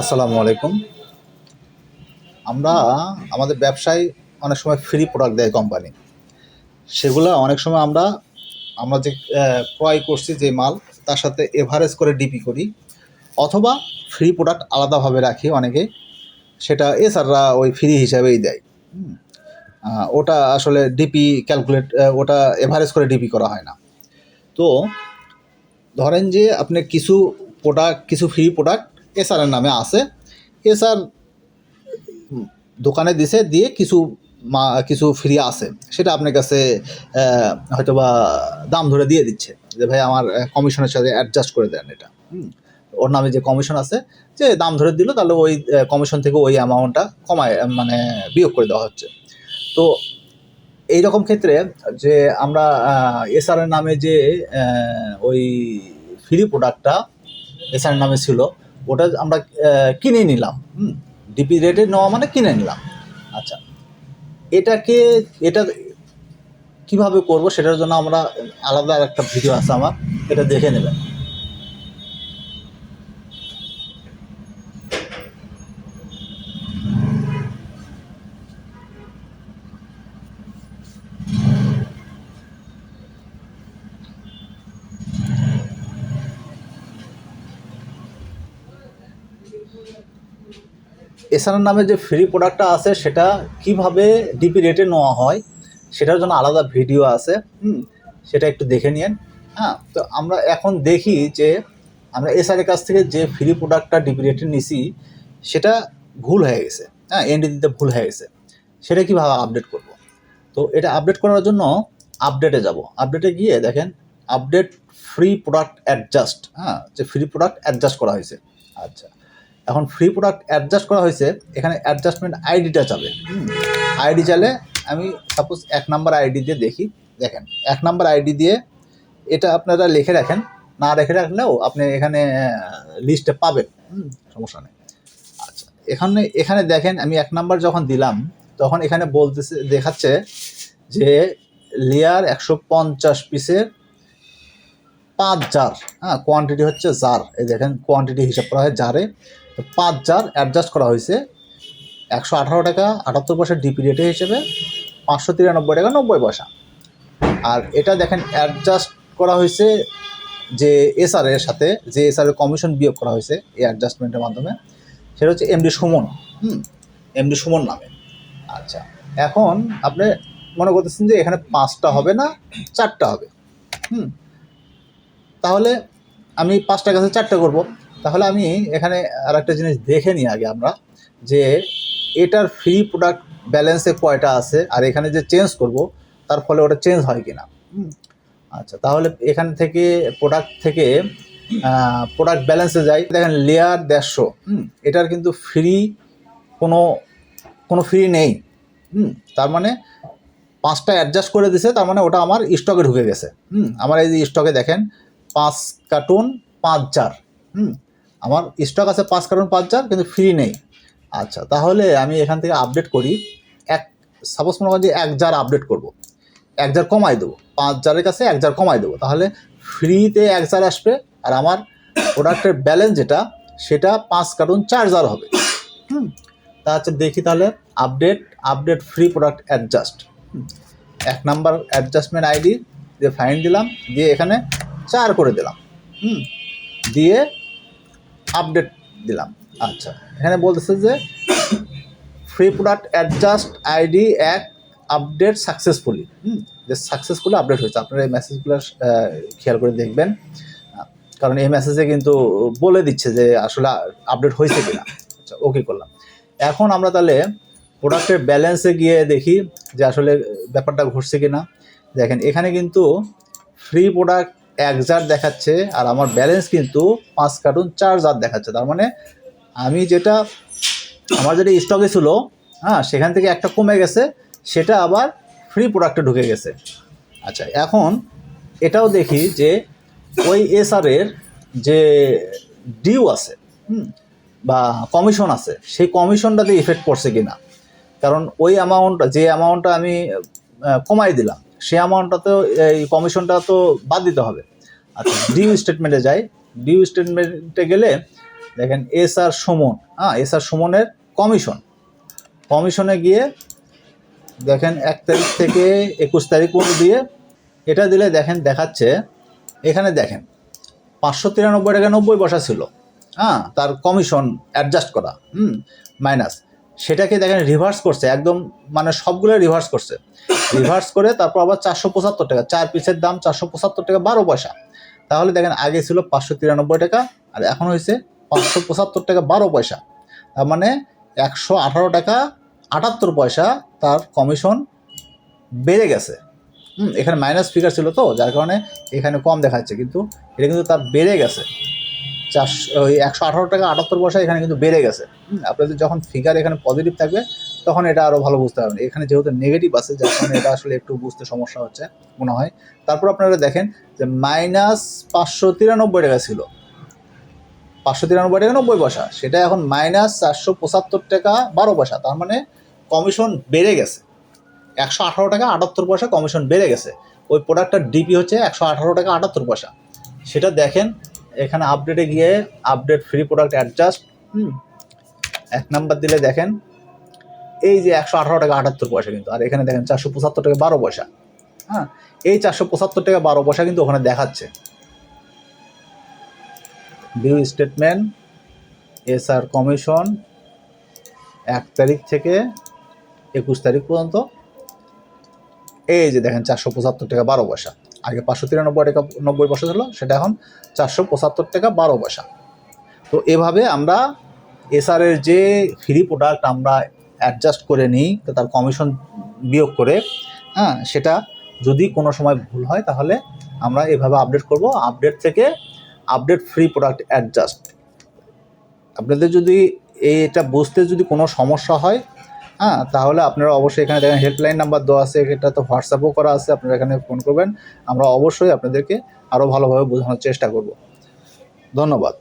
আসসালামু আলাইকুম। আমরা আমাদের ব্যবসায় অনেক সময় ফ্রি প্রোডাক্ট দেয় কোম্পানি সেগুলো অনেক সময় আমরা আমরা যে ক্রয় করছি যে মাল, তার সাথে এভারেজ করে ডিপি করি, অথবা ফ্রি প্রোডাক্ট আলাদাভাবে রাখি অনেকে, সেটা এসাররা ওই ফ্রি হিসাবেই দেয়। ওটা আসলে ডিপি ক্যালকুলেট ওটা এভারেজ করে ডিপি করা হয় না। তো ধরেন যে আপনি কিছু প্রোডাক্ট কিছু ফ্রি প্রোডাক্ট এসআরের নামে আছে। এসআর দোকানে দিছে, দিয়ে কিছু মা, কিছু ফ্রি আছে। সেটা আপনার কাছে হয়তো বা দাম ধরে দিয়ে দিচ্ছে। যে ভাই আমার কমিশনের সাথে অ্যাডজাস্ট করে দেন এটা। ওর নামে যে কমিশন আছে, যে দাম ধরে দিল, তাহলে ওই কমিশন থেকে ওই অ্যামাউন্টটা কমায় মানে বিয়োগ করে দেওয়া হচ্ছে। তো এই রকম ক্ষেত্রে যে আমরা এসআরের নামে যে ওই ফ্রি প্রোডাক্টটা এসআর নামে ছিল ওটা আমরা কিনে নিলাম। ডিপি রেটে নেওয়া মানে কিনে নিলাম। আচ্ছা। এটাকে, এটা কীভাবে করব সেটার জন্য আমরা আলাদা একটা ভিডিও আছে আমার, এটা দেখে নেবেন। এসআর নামে যে ফ্রি প্রোডাক্টটা আছে, সেটা কীভাবে ডিপি রেটে নেওয়া হয়, সেটার জন্য আলাদা ভিডিও আছে। হুম, সেটা একটু দেখে নিন হ্যাঁ তো আমরা এখন দেখি যে আমরা এসআরের কাছ থেকে যে ফ্রি প্রোডাক্টটা ডিপি রেটে নিছি, সেটা ভুল হয়ে গেছে। হ্যাঁ এনডি দিতে ভুল হয়ে গেছে। সেটা কীভাবে আপডেট করব? তো এটা আপডেট করার জন্য আপডেটে যাব। আপডেটে গিয়ে দেখেন আপডেট ফ্রি প্রোডাক্ট অ্যাডজাস্ট হ্যাঁ যে ফ্রি প্রোডাক্ট অ্যাডজাস্ট করা হয়েছে। আচ্ছা। এখন ফ্রি প্রোডাক্ট অ্যাডজাস্ট করা হয়েছে, এখানে অ্যাডজাস্টমেন্ট আইডিটা চাবে আইডি চালে আমি সাপোজ এক নাম্বার আইডি দিয়ে দেখি। দেখেন, এক নাম্বার আইডি দিয়ে এটা আপনারা লিখে রাখেন। না রেখে রাখলেও আপনি এখানে লিস্টে পাবেন। সমস্যা নেই। আচ্ছা এখানে এখানে দেখেন, আমি এক নাম্বার যখন দিলাম, তখন এখানে বলতেছে, দেখাচ্ছে যে লেয়ার একশো পঞ্চাশ পিসের পাঁচ জার হ্যাঁ কোয়ান্টিটি হচ্ছে জার এই দেখেন কোয়ান্টিটি হিসাব করা হয় জারে পাঁচ জার অ্যাডজাস্ট করা হয়েছে। একশো আঠারো টাকা, আটাত্তর পয়সা ডিপি রেটে হিসেবে, পাঁচশো তিরানব্বই টাকা, নব্বই পয়সা। আর এটা দেখেন অ্যাডজাস্ট করা হয়েছে যে এসআর এর সাথে, যে এসআর এর কমিশন বিয়োগ করা হয়েছে এই অ্যাডজাস্টমেন্টের মাধ্যমে। সেটা হচ্ছে এমডি সুমন, হুম? এমডি সুমন নামে। আচ্ছা এখন আপনি মনে করতেছেন যে এখানে পাঁচটা হবে না, চারটা হবে, হুম? তাহলে আমি পাঁচটা কাছে চারটে করব। তাহলে আমি এখানে আর একটা জিনিস দেখে নিই আগে আমরা, যে এটার ফ্রি প্রোডাক্ট ব্যালেন্সে কয়টা আছে, আর এখানে যে চেঞ্জ করব, তার ফলে ওটা চেঞ্জ হয় কিনা। হুম। আচ্ছা তাহলে এখান থেকে প্রোডাক্ট থেকে প্রোডাক্ট ব্যালেন্সে যাই। দেখেন লেয়ার দেড়শো, হুম? এটার কিন্তু ফ্রি কোনো কোনো ফ্রি নেই। হুম? তার মানে পাঁচটা অ্যাডজাস্ট করে দিছে, তার মানে ওটা আমার স্টকে ঢুকে গেছে। হুম? আমার এই যে স্টকে দেখেন, পাঁচ কার্টুন পাঁচ চার হুম? আমার স্টক আছে পাঁচ কার্টুন, পাঁচ জার কিন্তু ফ্রি নেই। আচ্ছা তাহলে আমি এখান থেকে আপডেট করি। এক সাপোজ মনে করেন যে এক জার আপডেট করব। এক জার কমাই দেবো। পাঁচ জারের কাছে এক জার কমাই দেবো। তাহলে ফ্রিতে এক জার আসবে। আর আমার প্রোডাক্টের ব্যালেন্স যেটা, সেটা পাঁচ কার্টুন, চার জার হবে। হুম? তা হচ্ছে দেখি তাহলে। Update update free product adjust এক নাম্বার অ্যাডজাস্টমেন্ট আইডি দিয়ে ফাইন দিলাম, দিয়ে এখানে চার করে দিলাম। হুম? দিয়ে আপডেট দিলাম। আচ্ছা। এখানে বলতেছে যে ফ্রি প্রোডাক্ট অ্যাডজাস্ট আইডি এক আপডেট সাকসেসফুলি হুম? যে সাকসেসফুলি আপডেট হয়েছে। আপনারা এই মেসেজগুলো খেয়াল করে দেখবেন। কারণ এই মেসেজে কিন্তু বলে দিচ্ছে যে, আসলে আপডেট হয়েছে কিনা। আচ্ছা ওকে করলাম। এখন আমরা তাহলে প্রোডাক্টের ব্যালেন্সে গিয়ে দেখি যে আসলে ব্যাপারটা ঘটছে কিনা। দেখেন, এখানে কিন্তু ফ্রি প্রোডাক্ট এক জার দেখাচ্ছে, আর আমার ব্যালেন্স কিন্তু পাঁচ কার্টুন চার জার দেখাচ্ছে। তার মানে আমি যেটা, আমার যেটা স্টকে ছিল হ্যাঁ সেখান থেকে একটা কমে গেছে, সেটা আবার ফ্রি প্রোডাক্টে ঢুকে গেছে। আচ্ছা এখন এটাও দেখি যে ওই এসআরের যে ডিউ আছে বা কমিশন আছে, সেই কমিশনটাতে ইফেক্ট পড়ছে কি না কারণ ওই অ্যামাউন্ট যে অ্যামাউন্টটা আমি কমাই দিলাম সেই অ্যামাউন্টটা তো এই কমিশনটা তো বাদ দিতে হবে। আচ্ছা ডিউ স্টেটমেন্টে যাই। ডিউ স্টেটমেন্টে গেলে দেখেন এস আর সুমন হ্যাঁ এস আর সুমনের কমিশন কমিশনে গিয়ে দেখেন এক তারিখ থেকে একুশ তারিখ পর্যন্ত দিয়ে এটা দিলে দেখেন দেখাচ্ছে, এখানে দেখেন পাঁচশো তিরানব্বই টাকা নব্বই পয়সা ছিল হ্যাঁ তার কমিশন অ্যাডজাস্ট করা, হুম মাইনাস সেটাকে দেখেন রিভার্স করছে, একদম মানে সবগুলো রিভার্স করছে। রিভার্স করে তারপর আবার চারশো পঁচাত্তর টাকা। চার পিসের দাম চারশো পঁচাত্তর টাকা, বারো পয়সা। তাহলে দেখেন, আগে ছিল পাঁচশো তিরানব্বই টাকা, আর এখন হয়েছে পাঁচশো পঁচাত্তর টাকা, বারো পয়সা। তার মানে একশো আঠারো টাকা, আটাত্তর পয়সা তার কমিশন বেড়ে গেছে। হুম, এখানে মাইনাস ফিগার ছিল তো, যার কারণে এখানে কম দেখাচ্ছে, কিন্তু এটা কিন্তু তার বেড়ে গেছে। চারশো, ওই একশো আঠারো টাকা আটাত্তর পয়সা এখানে কিন্তু বেড়ে গেছে। আপনাদের যখন ফিগার এখানে পজিটিভ থাকবে, তখন এটা আরও ভালো বুঝতে পারবেন। এখানে যেহেতু নেগেটিভ আছে, যার কারণে এটা আসলে একটু বুঝতে সমস্যা হচ্ছে, মনে হয়। তারপর আপনারা দেখেন যে মাইনাস পাঁচশো তিরানব্বই টাকা ছিল। পাঁচশো তিরানব্বই টাকা নব্বই পয়সা। সেটা এখন মাইনাস চারশো পঁচাত্তর টাকা বারো পয়সা। তার মানে কমিশন বেড়ে গেছে। একশো আঠারো টাকা আটাত্তর পয়সা কমিশন বেড়ে গেছে। ওই প্রোডাক্টটার ডিপি হচ্ছে একশো আঠারো টাকা আটাত্তর পয়সা। সেটা দেখেন এখানে আপডেটে গিয়ে আপডেট ফ্রি প্রোডাক্ট অ্যাডজাস্ট হুম, এক নাম্বার দিলে দেখেন, এই যে একশো আঠারো টাকা আটাত্তর পয়সা কিন্তু, আর এখানে দেখেন চারশো পঁচাত্তর টাকা বারো পয়সা হ্যাঁ এই চারশো পঁচাত্তর টাকা বারো পয়সা কিন্তু ওখানে দেখাচ্ছে। Due statement S R commission এক তারিখ থেকে একুশ তারিখ পর্যন্ত, এই যে দেখেন চারশো পঁচাত্তর টাকা বারো পয়সা। আগে পাঁচশো তিরানব্বই টাকা, নব্বই পয়সা ছিল, সেটা এখন চারশো পঁচাত্তর টাকা, বারো পয়সা। তো এভাবে আমরা এসআরের যে ফ্রি প্রোডাক্ট আমরা অ্যাডজাস্ট করে নিই তার কমিশন বিয়োগ করে হ্যাঁ সেটা যদি কোনো সময় ভুল হয়, তাহলে আমরা এভাবে আপডেট করব। আপডেট থেকে আপডেট ফ্রি প্রোডাক্ট অ্যাডজাস্ট আপনাদের যদি এটা বুঝতে যদি কোনো সমস্যা হয় হ্যাঁ তাহলে আপনারা অবশ্যই এখানে দেখেন হেল্পলাইন নাম্বার দেওয়া আছে, এটা তো হোয়াটসঅ্যাপও করা আছে, আপনারা এখানে ফোন করবেন। আমরা অবশ্যই আপনাদেরকে আরও ভালোভাবে বোঝানোর চেষ্টা করব। ধন্যবাদ।